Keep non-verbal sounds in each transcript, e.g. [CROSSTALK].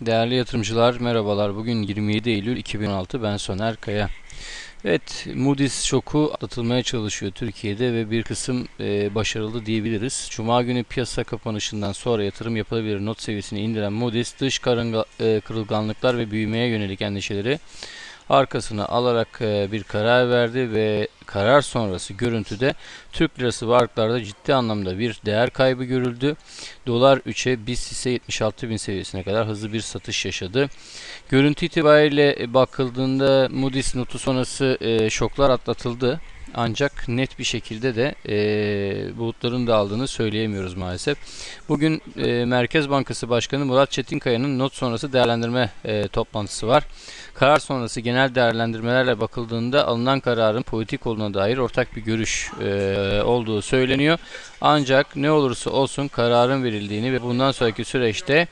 Değerli yatırımcılar merhabalar. Bugün 27 Eylül 2016 ben Soner Kaya. Evet Moody's şoku atlatılmaya çalışıyor Türkiye'de ve bir kısım e, başarılı diyebiliriz. Cuma günü piyasa kapanışından sonra yatırım yapılabilir not seviyesini indiren Moody's dış karınga, e, kırılganlıklar ve büyümeye yönelik endişeleri arkasına alarak e, bir karar verdi ve karar sonrası görüntüde Türk lirası varlıklarda ciddi anlamda bir değer kaybı görüldü. Dolar 3'e BIST ise 76 bin seviyesine kadar hızlı bir satış yaşadı. Görüntü itibariyle bakıldığında Moody's notu sonrası e, şoklar atlatıldı. Ancak net bir şekilde de e, bulutların dağıldığını söyleyemiyoruz maalesef. Bugün e, Merkez Bankası Başkanı Murat Çetinkaya'nın not sonrası değerlendirme e, toplantısı var. Karar sonrası genel değerlendirmelerle bakıldığında alınan kararın politik olduğuna dair ortak bir görüş e, olduğu söyleniyor. Ancak ne olursa olsun kararın verildiğini ve bundan sonraki süreçte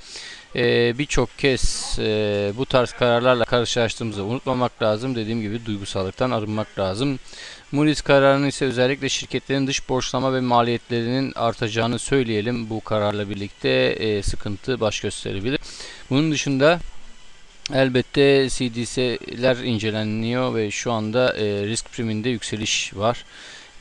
e, birçok kez e, bu tarz kararlarla karşılaştığımızı unutmamak lazım. Dediğim gibi duygusallıktan arınmak lazım. Moody's kararının ise özellikle şirketlerin dış borçlama ve maliyetlerinin artacağını söyleyelim. Bu kararla birlikte e, sıkıntı baş gösterebilir. Bunun dışında elbette CDS'ler inceleniyor ve şu anda e, risk priminde yükseliş var.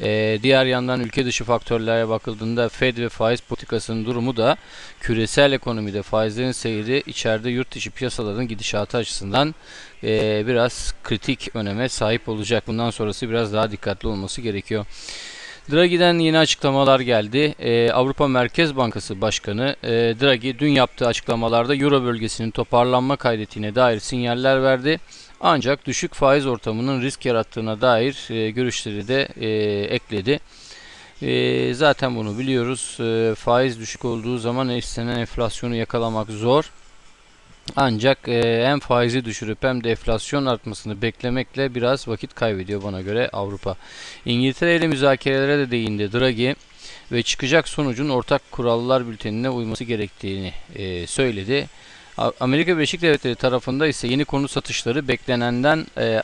Ee, diğer yandan ülke dışı faktörlere bakıldığında Fed ve faiz politikasının durumu da küresel ekonomide faizlerin seyri içeride yurt dışı piyasaların gidişatı açısından e, biraz kritik öneme sahip olacak. Bundan sonrası biraz daha dikkatli olması gerekiyor. Draghi'den yeni açıklamalar geldi. Ee, Avrupa Merkez Bankası Başkanı e, Draghi dün yaptığı açıklamalarda Euro bölgesinin toparlanma kaydettiğine dair sinyaller verdi. Ancak düşük faiz ortamının risk yarattığına dair e, görüşleri de e, ekledi. E, zaten bunu biliyoruz. E, faiz düşük olduğu zaman istenen enflasyonu yakalamak zor. Ancak e, hem faizi düşürüp hem de enflasyon artmasını beklemekle biraz vakit kaybediyor bana göre Avrupa. İngiltere ile müzakerelere de değindi Draghi ve çıkacak sonucun ortak kurallar bültenine uyması gerektiğini e, söyledi. Amerika Birleşik Devletleri tarafında ise yeni konut satışları beklenenden e, e,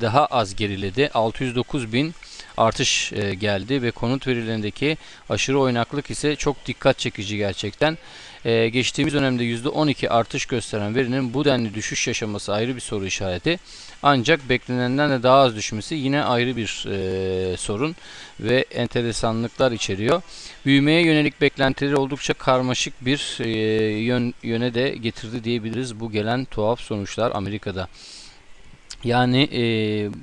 daha az geriledi. 609 bin artış e, geldi ve konut verilerindeki aşırı oynaklık ise çok dikkat çekici gerçekten. E, geçtiğimiz dönemde %12 artış gösteren verinin bu denli düşüş yaşaması ayrı bir soru işareti. Ancak beklenenden de daha az düşmesi yine ayrı bir e, sorun ve enteresanlıklar içeriyor. Büyümeye yönelik beklentileri oldukça karmaşık bir yön, yöne de getirdi diyebiliriz bu gelen tuhaf sonuçlar Amerika'da. Yani e,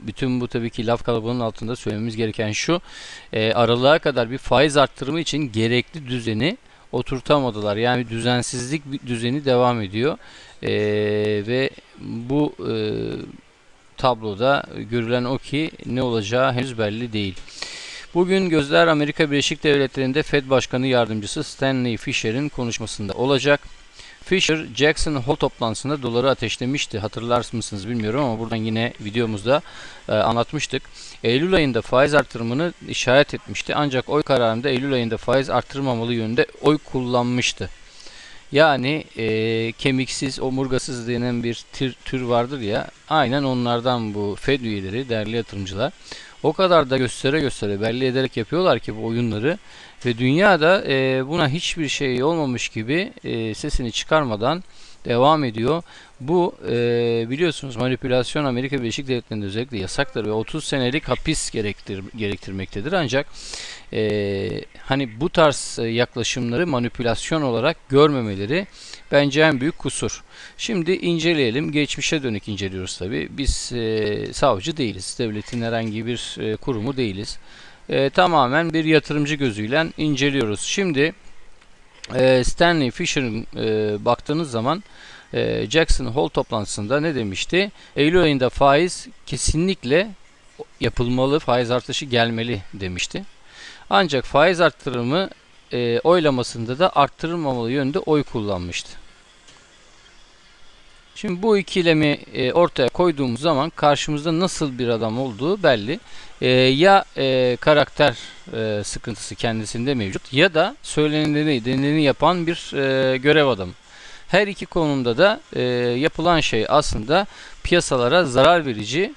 bütün bu tabii ki laf kalabalığının altında söylememiz gereken şu e, aralığa kadar bir faiz arttırımı için gerekli düzeni oturtamadılar. Yani düzensizlik bir düzeni devam ediyor e, ve bu e, tabloda görülen o ki ne olacağı henüz belli değil. Bugün gözler Amerika Birleşik Devletleri'nde Fed Başkanı Yardımcısı Stanley Fischer'in konuşmasında olacak. Fisher, Jackson Hole toplantısında doları ateşlemişti. Hatırlar mısınız bilmiyorum ama buradan yine videomuzda e, anlatmıştık. Eylül ayında faiz artırımını işaret etmişti. Ancak oy kararında Eylül ayında faiz artırmamalı yönünde oy kullanmıştı. Yani e, kemiksiz, omurgasız denen bir tür, tür vardır ya. Aynen onlardan bu Fed üyeleri, değerli yatırımcılar. O kadar da göstere göstere belli ederek yapıyorlar ki bu oyunları. Ve dünyada e, buna hiçbir şey olmamış gibi e, sesini çıkarmadan devam ediyor. Bu e, biliyorsunuz manipülasyon Amerika Birleşik Devletleri'nde özellikle yasaktır ve 30 senelik hapis gerektir, gerektirmektedir. Ancak e, hani bu tarz yaklaşımları manipülasyon olarak görmemeleri bence en büyük kusur. Şimdi inceleyelim. Geçmişe dönük inceliyoruz tabi. Biz e, savcı değiliz. Devletin herhangi bir e, kurumu değiliz. E, tamamen bir yatırımcı gözüyle inceliyoruz. Şimdi e, Stanley Fisher'ın e, baktığınız zaman e, Jackson Hole toplantısında ne demişti? Eylül ayında faiz kesinlikle yapılmalı, faiz artışı gelmeli demişti. Ancak faiz arttırımı e, oylamasında da arttırılmamalı yönde oy kullanmıştı. Şimdi bu ikilemi e, ortaya koyduğumuz zaman karşımızda nasıl bir adam olduğu belli. E, ya e, karakter sıkıntısı kendisinde mevcut ya da söylenileni, denileni yapan bir görev adamı. Her iki konumda da yapılan şey aslında piyasalara zarar verici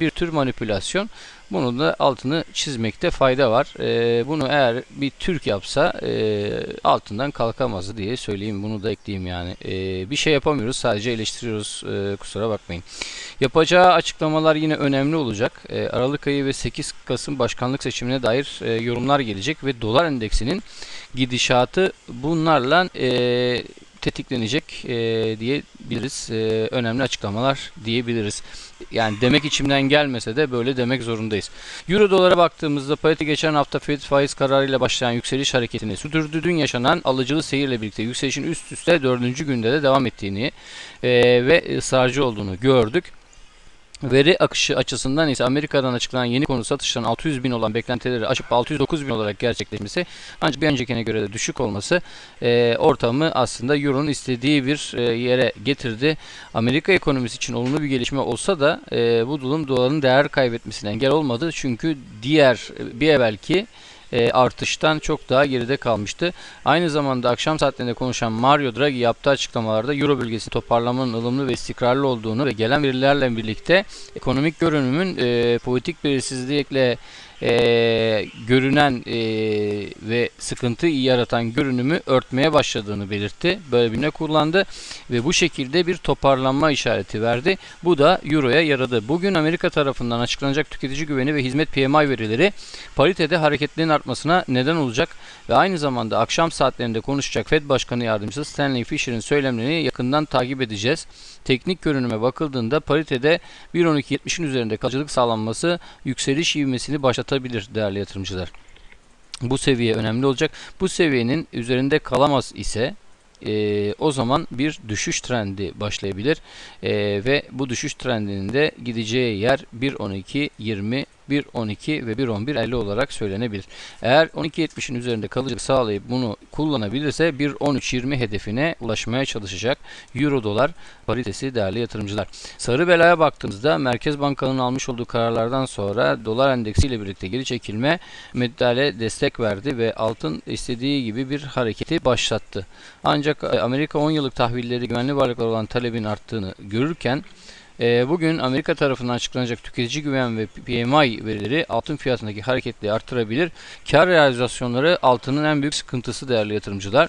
bir tür manipülasyon. Bunu da altını çizmekte fayda var. E, bunu eğer bir Türk yapsa e, altından kalkamazdı diye söyleyeyim. Bunu da ekleyeyim yani. E, bir şey yapamıyoruz. Sadece eleştiriyoruz. E, kusura bakmayın. Yapacağı açıklamalar yine önemli olacak. E, Aralık ayı ve 8 Kasım başkanlık seçimine dair e, yorumlar gelecek ve dolar endeksinin gidişatı bunlarla e, tetiklenecek e, diyebiliriz. E, önemli açıklamalar diyebiliriz. Yani demek içimden gelmese de böyle demek zorundayız. Euro dolara baktığımızda parite geçen hafta Fed faiz kararıyla başlayan yükseliş hareketini sürdürdü. Dün yaşanan alıcılı seyirle birlikte yükselişin üst üste dördüncü günde de devam ettiğini e, ve ısrarcı olduğunu gördük. Veri akışı açısından ise Amerika'dan açıklanan yeni konu satışların 600 bin olan beklentileri aşıp 609 bin olarak gerçekleşmesi ancak bir öncekine göre de düşük olması e, ortamı aslında Euro'nun istediği bir e, yere getirdi. Amerika ekonomisi için olumlu bir gelişme olsa da e, bu durum doların değer kaybetmesine engel olmadı. Çünkü diğer bir evvelki e, artıştan çok daha geride kalmıştı. Aynı zamanda akşam saatlerinde konuşan Mario Draghi yaptığı açıklamalarda Euro bölgesi toparlamanın ılımlı ve istikrarlı olduğunu ve gelen verilerle birlikte ekonomik görünümün e, politik belirsizlikle e, görünen e, ve sıkıntı yaratan görünümü örtmeye başladığını belirtti. Böyle bir ne kullandı ve bu şekilde bir toparlanma işareti verdi. Bu da Euro'ya yaradı. Bugün Amerika tarafından açıklanacak tüketici güveni ve hizmet PMI verileri paritede hareketlerin artmasına neden olacak ve aynı zamanda akşam saatlerinde konuşacak Fed Başkanı Yardımcısı Stanley Fisher'in söylemlerini yakından takip edeceğiz. Teknik görünüme bakıldığında paritede 1.12.70'in üzerinde kalıcılık sağlanması yükseliş ivmesini başlatabilir değerli yatırımcılar. Bu seviye önemli olacak. Bu seviyenin üzerinde kalamaz ise e, o zaman bir düşüş trendi başlayabilir e, ve bu düşüş trendinin de gideceği yer 1.12.20 1.12 ve 1.11 50 olarak söylenebilir. Eğer 12.70'in üzerinde kalıcılık sağlayıp bunu kullanabilirse 1.13.20 hedefine ulaşmaya çalışacak Euro dolar paritesi değerli yatırımcılar. Sarı belaya baktığımızda Merkez Bankalarının almış olduğu kararlardan sonra dolar endeksiyle birlikte geri çekilme meddale destek verdi ve altın istediği gibi bir hareketi başlattı. Ancak Amerika 10 yıllık tahvilleri güvenli varlıklar olan talebin arttığını görürken e, bugün Amerika tarafından açıklanacak tüketici güven ve PMI verileri altın fiyatındaki hareketliği artırabilir. Kar realizasyonları altının en büyük sıkıntısı değerli yatırımcılar.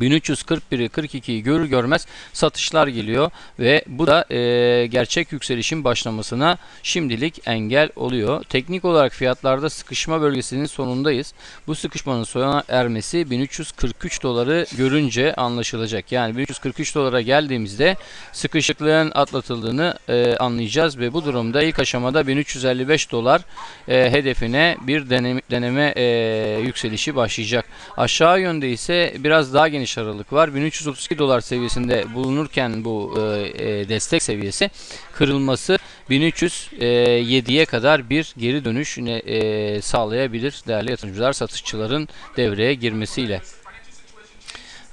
1341'i 42'yi görür görmez satışlar geliyor ve bu da e, gerçek yükselişin başlamasına şimdilik engel oluyor. Teknik olarak fiyatlarda sıkışma bölgesinin sonundayız. Bu sıkışmanın sona ermesi 1343 doları görünce anlaşılacak. Yani 1343 dolara geldiğimizde sıkışıklığın atlatıldığını e, anlayacağız ve bu durumda ilk aşamada 1355 dolar e, hedefine bir deneme, deneme e, yükselişi başlayacak. Aşağı yönde ise biraz daha geniş aralık var. 1332 dolar seviyesinde bulunurken bu e, e, destek seviyesi kırılması 1307'ye kadar bir geri dönüş e, sağlayabilir değerli yatırımcılar satışçıların devreye girmesiyle.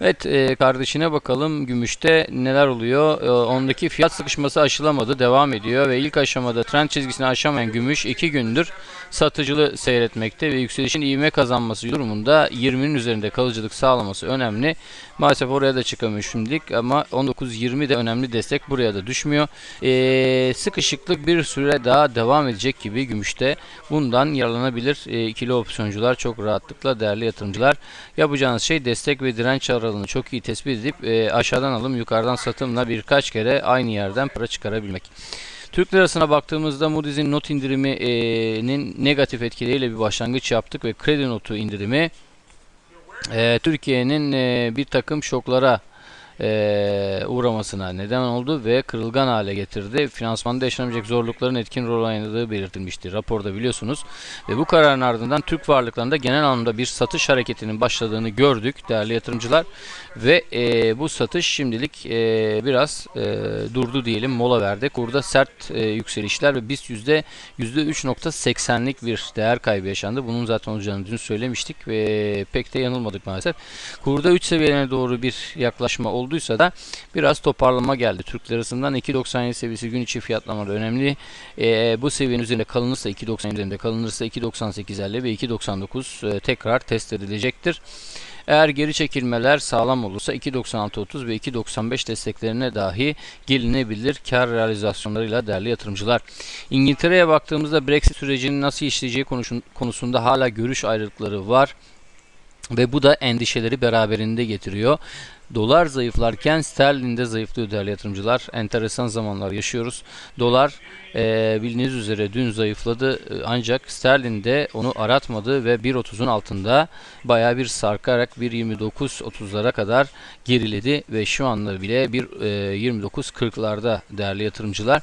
Evet e, kardeşine bakalım gümüşte neler oluyor. E, ondaki fiyat sıkışması aşılamadı. Devam ediyor ve ilk aşamada trend çizgisini aşamayan gümüş 2 gündür satıcılı seyretmekte ve yükselişin ivme kazanması durumunda 20'nin üzerinde kalıcılık sağlaması önemli. Maalesef oraya da çıkamıyor şimdilik ama 19-20 de önemli destek buraya da düşmüyor. E, sıkışıklık bir süre daha devam edecek gibi gümüşte. Bundan yararlanabilir e, ikili opsiyoncular çok rahatlıkla değerli yatırımcılar. Yapacağınız şey destek ve direnç aralığını çok iyi tespit edip e, aşağıdan alım yukarıdan satımla birkaç kere aynı yerden para çıkarabilmek. Türk lirasına baktığımızda Moody's'in not indiriminin negatif etkileriyle bir başlangıç yaptık ve kredi notu indirimi e, Türkiye'nin e, bir takım şoklara e, uğramasına neden oldu ve kırılgan hale getirdi. Finansmanda yaşanabilecek zorlukların etkin rol oynadığı belirtilmişti raporda biliyorsunuz. Ve bu kararın ardından Türk varlıklarında genel anlamda bir satış hareketinin başladığını gördük değerli yatırımcılar. Ve e, bu satış şimdilik e, biraz e, durdu diyelim mola verdi. Kurda sert e, yükselişler ve BIST yüzde 3.80'lik bir değer kaybı yaşandı. Bunun zaten olacağını dün söylemiştik ve pek de yanılmadık maalesef. Kurda 3 seviyelerine doğru bir yaklaşma oldu olduysa da biraz toparlama geldi. Türk lirasından 2.97 seviyesi gün içi fiyatlamada önemli. E, bu seviyenin üzerinde kalınırsa 2.90 üzerinde kalınırsa 2.98.50 ve 2.99 e, tekrar test edilecektir. Eğer geri çekilmeler sağlam olursa 2.96.30 ve 2.95 desteklerine dahi gelinebilir kar realizasyonlarıyla değerli yatırımcılar. İngiltere'ye baktığımızda Brexit sürecinin nasıl işleyeceği konusunda hala görüş ayrılıkları var ve bu da endişeleri beraberinde getiriyor. Dolar zayıflarken sterlin de zayıflıyor değerli yatırımcılar. Enteresan zamanlar yaşıyoruz. Dolar eee bildiğiniz üzere dün zayıfladı e, ancak sterlin de onu aratmadı ve 1.30'un altında baya bir sarkarak 1.29.30'lara kadar geriledi ve şu anda bile bir e, 29.40'larda değerli yatırımcılar.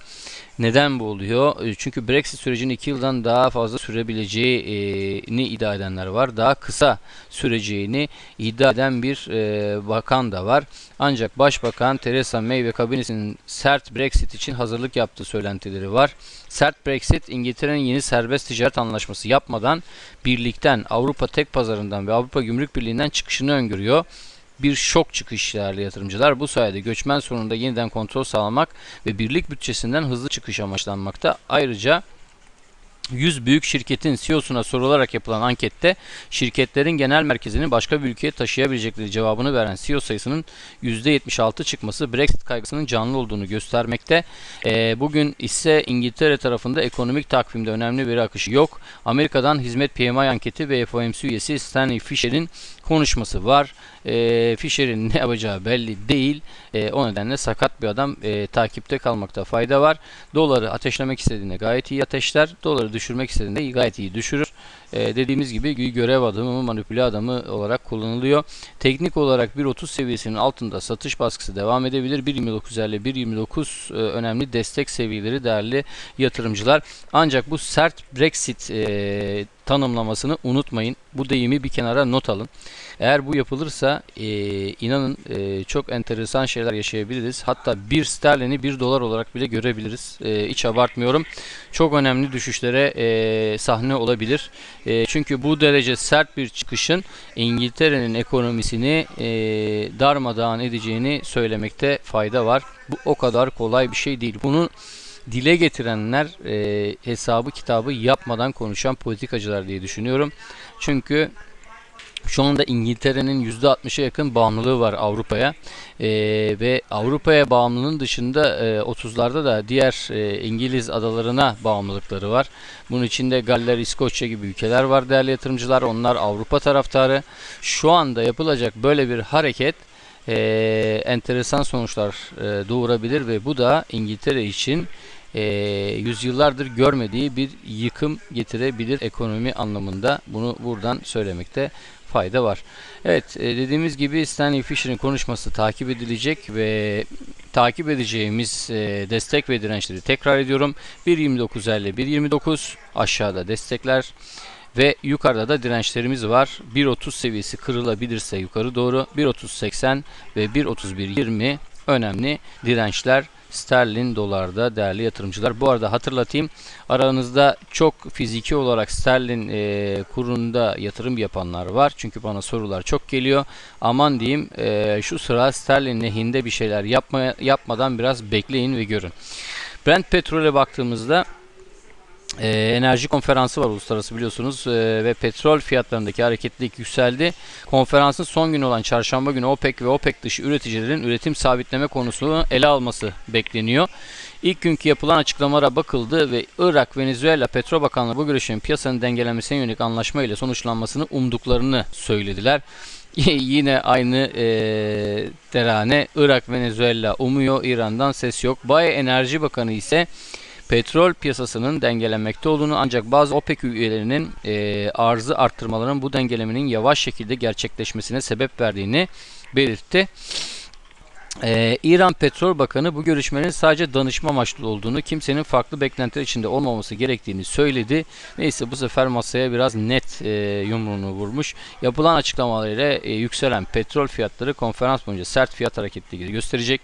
Neden bu oluyor? E, Çünkü Brexit sürecinin 2 yıldan daha fazla sürebileceğini iddia edenler var. Daha kısa süreceğini iddia eden bir e, bakan da var. Ancak Başbakan Theresa May ve kabinesinin sert Brexit için hazırlık yaptığı söylentileri var. Sert Brexit İngiltere'nin yeni serbest ticaret anlaşması yapmadan birlikten Avrupa tek pazarından ve Avrupa Gümrük Birliği'nden çıkışını öngörüyor bir şok çıkış değerli yatırımcılar. Bu sayede göçmen sorununda yeniden kontrol sağlamak ve birlik bütçesinden hızlı çıkış amaçlanmakta. Ayrıca 100 büyük şirketin CEO'suna sorularak yapılan ankette şirketlerin genel merkezini başka bir ülkeye taşıyabilecekleri cevabını veren CEO sayısının %76 çıkması Brexit kaygısının canlı olduğunu göstermekte. Ee, bugün ise İngiltere tarafında ekonomik takvimde önemli bir akışı yok. Amerika'dan hizmet PMI anketi ve FOMC üyesi Stanley Fisher'in konuşması var. E, Fisher'in ne yapacağı belli değil. E, o nedenle sakat bir adam e, takipte kalmakta fayda var. Doları ateşlemek istediğinde gayet iyi ateşler. Doları düşürmek istediğinde gayet iyi düşürür. E, dediğimiz gibi görev adamı, manipüle adamı olarak kullanılıyor. Teknik olarak 1.30 seviyesinin altında satış baskısı devam edebilir. 1.29 1.29 e, önemli destek seviyeleri değerli yatırımcılar. Ancak bu sert Brexit e, tanımlamasını unutmayın. Bu deyimi bir kenara not alın. Eğer bu yapılırsa e, inanın e, çok enteresan şeyler yaşayabiliriz. Hatta bir sterlini bir dolar olarak bile görebiliriz. E, hiç abartmıyorum. Çok önemli düşüşlere e, sahne olabilir. E, çünkü bu derece sert bir çıkışın İngiltere'nin ekonomisini e, darmadağın edeceğini söylemekte fayda var. Bu o kadar kolay bir şey değil. Bunu dile getirenler e, hesabı kitabı yapmadan konuşan politikacılar diye düşünüyorum. Çünkü şu anda İngiltere'nin %60'a yakın bağımlılığı var Avrupa'ya E, ve Avrupa'ya bağımlılığın dışında e, 30'larda da diğer e, İngiliz adalarına bağımlılıkları var. Bunun içinde Galler, İskoçya gibi ülkeler var değerli yatırımcılar. Onlar Avrupa taraftarı. Şu anda yapılacak böyle bir hareket e, enteresan sonuçlar e, doğurabilir ve bu da İngiltere için e, yüzyıllardır görmediği bir yıkım getirebilir ekonomi anlamında. Bunu buradan söylemekte fayda var. Evet e, dediğimiz gibi Stanley Fisher'in konuşması takip edilecek ve takip edeceğimiz e, destek ve dirençleri tekrar ediyorum. 1.29.50 1.29 aşağıda destekler ve yukarıda da dirençlerimiz var. 1.30 seviyesi kırılabilirse yukarı doğru 1.30.80 ve 1.31.20 önemli dirençler sterlin dolarda değerli yatırımcılar. Bu arada hatırlatayım aranızda çok fiziki olarak sterlin e, kurunda yatırım yapanlar var. Çünkü bana sorular çok geliyor. Aman diyeyim e, şu sıra sterlin lehinde bir şeyler yapma, yapmadan biraz bekleyin ve görün. Brent petrole baktığımızda e, enerji konferansı var uluslararası biliyorsunuz e, ve petrol fiyatlarındaki hareketlilik yükseldi. Konferansın son günü olan çarşamba günü OPEC ve OPEC dışı üreticilerin üretim sabitleme konusunu ele alması bekleniyor. İlk günkü yapılan açıklamalara bakıldı ve Irak, Venezuela Petrol Bakanlığı bu görüşmenin piyasanın dengelenmesine yönelik anlaşma ile sonuçlanmasını umduklarını söylediler. [LAUGHS] Yine aynı e, terane Irak, Venezuela umuyor, İran'dan ses yok. Baye Enerji Bakanı ise petrol piyasasının dengelenmekte olduğunu ancak bazı OPEC üyelerinin e, arzı arttırmalarının bu dengelemenin yavaş şekilde gerçekleşmesine sebep verdiğini belirtti. Ee, İran Petrol Bakanı bu görüşmenin sadece danışma amaçlı olduğunu, kimsenin farklı beklentiler içinde olmaması gerektiğini söyledi. Neyse bu sefer masaya biraz net e, yumruğunu vurmuş. Yapılan açıklamalarıyla e, yükselen petrol fiyatları konferans boyunca sert fiyat hareketleri gösterecek.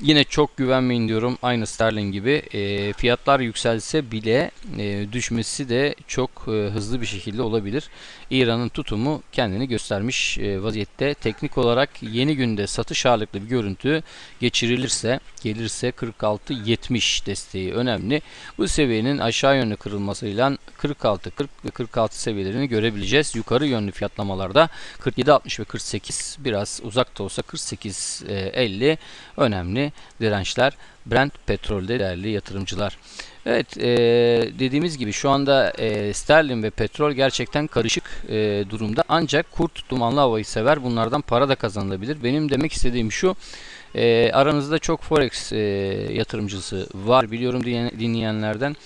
Yine çok güvenmeyin diyorum aynı sterlin gibi. E, fiyatlar yükselse bile e, düşmesi de çok e, hızlı bir şekilde olabilir. İran'ın tutumu kendini göstermiş e, vaziyette. Teknik olarak yeni günde satış ağırlıklı bir görüntü geçirilirse gelirse 46-70 desteği önemli. Bu seviyenin aşağı yönlü kırılmasıyla 46-40 ve 46 seviyelerini görebileceğiz. Yukarı yönlü fiyatlamalarda 47-60 ve 48 biraz uzak da olsa 48-50 önemli dirençler. Brent petrolde değerli yatırımcılar. Evet e, dediğimiz gibi şu anda e, sterlin ve petrol gerçekten karışık e, durumda. Ancak kurt dumanlı havayı sever. Bunlardan para da kazanılabilir. Benim demek istediğim şu. E, aranızda çok forex e, yatırımcısı var biliyorum dinleyenlerden.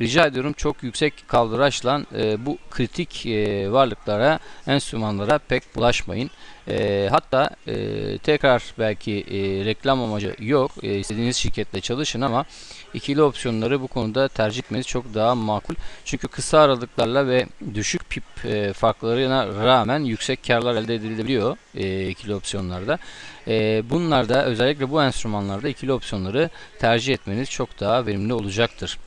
Rica ediyorum çok yüksek kaldıraçla e, bu kritik e, varlıklara, enstrümanlara pek bulaşmayın. E, hatta e, tekrar belki e, reklam amacı yok. E, istediğiniz şirketle çalışın ama ikili opsiyonları bu konuda tercih etmeniz çok daha makul. Çünkü kısa aralıklarla ve düşük pip e, farklarına rağmen yüksek karlar elde edilebiliyor e, ikili opsiyonlarda. E, bunlarda özellikle bu enstrümanlarda ikili opsiyonları tercih etmeniz çok daha verimli olacaktır.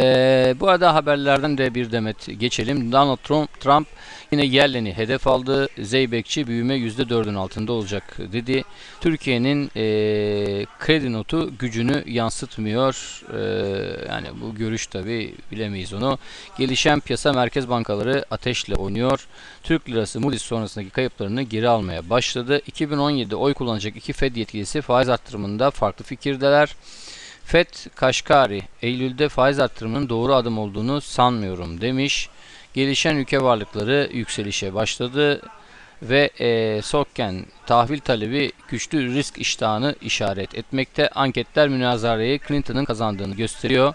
Ee, bu arada haberlerden de bir demet geçelim. Donald Trump, Trump yine yerleni hedef aldı. Zeybekçi büyüme %4'ün altında olacak dedi. Türkiye'nin e, kredi notu gücünü yansıtmıyor. E, yani bu görüş tabi bilemeyiz onu. Gelişen piyasa merkez bankaları ateşle oynuyor. Türk lirası Moody's sonrasındaki kayıplarını geri almaya başladı. 2017'de oy kullanacak iki Fed yetkilisi faiz arttırımında farklı fikirdeler. FED Kaşkari, Eylül'de faiz arttırımının doğru adım olduğunu sanmıyorum demiş. Gelişen ülke varlıkları yükselişe başladı ve e, Sokken tahvil talebi güçlü risk iştahını işaret etmekte. Anketler münazarayı Clinton'ın kazandığını gösteriyor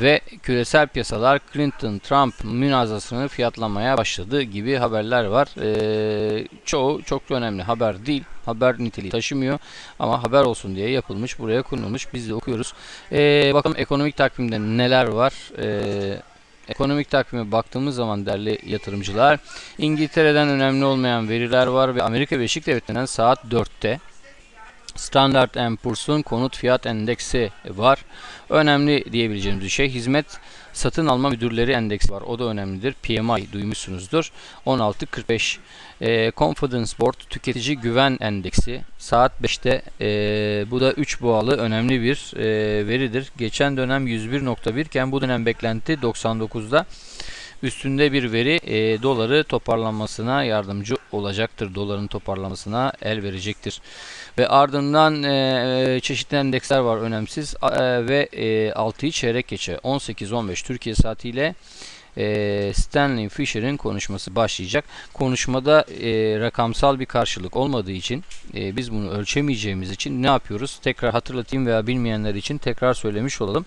ve küresel piyasalar Clinton-Trump münazasını fiyatlamaya başladı gibi haberler var. Ee, çoğu çok önemli haber değil. Haber niteliği taşımıyor ama haber olsun diye yapılmış, buraya konulmuş. Biz de okuyoruz. Ee, bakalım ekonomik takvimde neler var. Ee, Ekonomik takvime baktığımız zaman değerli yatırımcılar İngiltere'den önemli olmayan veriler var ve Amerika Birleşik Devletleri'nden saat 4'te Standard Poor's'un konut fiyat endeksi var. Önemli diyebileceğimiz bir şey. Hizmet satın alma müdürleri endeksi var. O da önemlidir. PMI duymuşsunuzdur. 16.45 e, Confidence Board tüketici güven endeksi saat 5'te e, bu da 3 boğalı önemli bir e, veridir. Geçen dönem 101.1 iken bu dönem beklenti 99'da üstünde bir veri e, doları toparlanmasına yardımcı olacaktır. Doların toparlanmasına el verecektir. Ve ardından e, çeşitli endeksler var önemsiz e, ve e, 6'yı çeyrek geçe 18-15 Türkiye saatiyle e, Stanley Fisher'in konuşması başlayacak. Konuşmada e, rakamsal bir karşılık olmadığı için e, biz bunu ölçemeyeceğimiz için ne yapıyoruz? Tekrar hatırlatayım veya bilmeyenler için tekrar söylemiş olalım.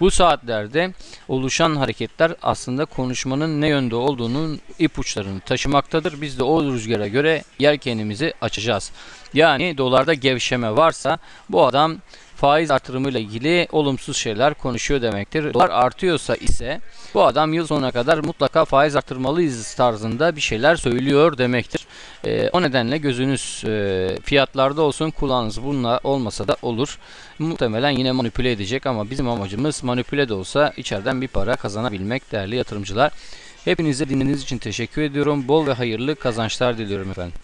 Bu saatlerde oluşan hareketler aslında konuşmanın ne yönde olduğunun ipuçlarını taşımaktadır. Biz de o rüzgara göre yelkenimizi açacağız. Yani dolarda gevşeme varsa bu adam faiz artırımıyla ilgili olumsuz şeyler konuşuyor demektir. Dolar artıyorsa ise bu adam yıl sonuna kadar mutlaka faiz artırmalıyız tarzında bir şeyler söylüyor demektir. E, o nedenle gözünüz e, fiyatlarda olsun kulağınız bununla olmasa da olur. Muhtemelen yine manipüle edecek ama bizim amacımız manipüle de olsa içeriden bir para kazanabilmek değerli yatırımcılar. Hepinize dinlediğiniz için teşekkür ediyorum. Bol ve hayırlı kazançlar diliyorum efendim.